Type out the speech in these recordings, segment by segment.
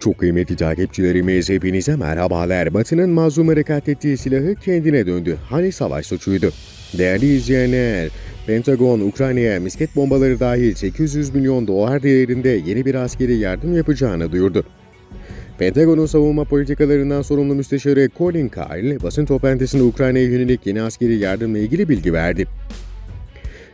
Çok kıymetli takipçilerimiz hepinize merhabalar. Batı'nın mazlumları katlettiği silahı kendine döndü. Hani savaş suçuydu? Değerli izleyenler, Pentagon Ukrayna'ya misket bombaları dahil 800 milyon dolar değerinde yeni bir askeri yardım yapacağını duyurdu. Pentagon'un savunma politikalarından sorumlu müsteşarı Colin Kyle, basın toplantısında Ukrayna'ya yönelik yeni askeri yardımla ilgili bilgi verdi.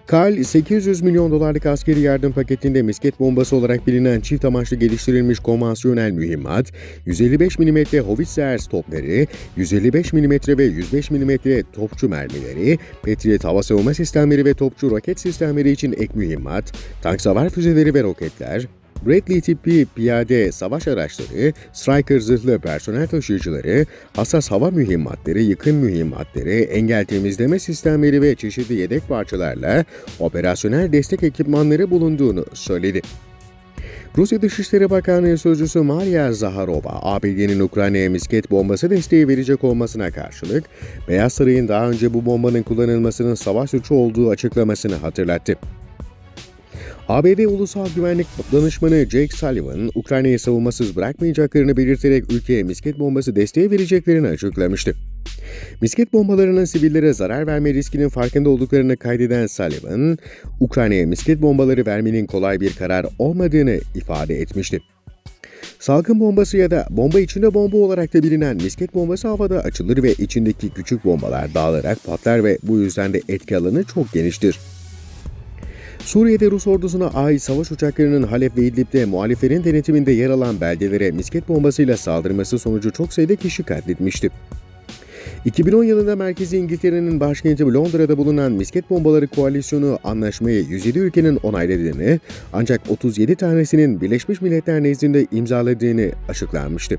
Kyle, 800 milyon dolarlık askeri yardım paketinde misket bombası olarak bilinen çift amaçlı geliştirilmiş konvansiyonel mühimmat, 155 mm Howitzer topları, 155 mm ve 105 mm topçu mermileri, Patriot hava savunma sistemleri ve topçu roket sistemleri için ek mühimmat, tank savar füzeleri ve roketler, Bradley tipi piyade savaş araçları, Striker zırhlı personel taşıyıcıları, hassas hava mühimmatları, yıkım mühimmatları, engel temizleme sistemleri ve çeşitli yedek parçalarla operasyonel destek ekipmanları bulunduğunu söyledi. Rusya Dışişleri Bakanlığı Sözcüsü Maria Zaharova, ABD'nin Ukrayna'ya misket bombası desteği verecek olmasına karşılık, Beyaz Saray'ın daha önce bu bombanın kullanılmasının savaş suçu olduğu açıklamasını hatırlattı. ABD Ulusal Güvenlik Danışmanı Jake Sullivan, Ukrayna'yı savunmasız bırakmayacaklarını belirterek ülkeye misket bombası desteği vereceklerini açıklamıştı. Misket bombalarının sivillere zarar verme riskinin farkında olduklarını kaydeden Sullivan, Ukrayna'ya misket bombaları vermenin kolay bir karar olmadığını ifade etmişti. Salgın bombası ya da bomba içinde bomba olarak da bilinen misket bombası havada açılır ve içindeki küçük bombalar dağılarak patlar ve bu yüzden de etki alanı çok geniştir. Suriye'de Rus ordusuna ait savaş uçaklarının Halep ve İdlib'de muhaliflerin denetiminde yer alan beldelere misket bombasıyla saldırması sonucu çok sayıda kişi katletmişti. 2010 yılında merkezi İngiltere'nin başkenti Londra'da bulunan misket bombaları koalisyonu anlaşmayı 107 ülkenin onayladığını ancak 37 tanesinin Birleşmiş Milletler nezdinde imzaladığını açıklanmıştı.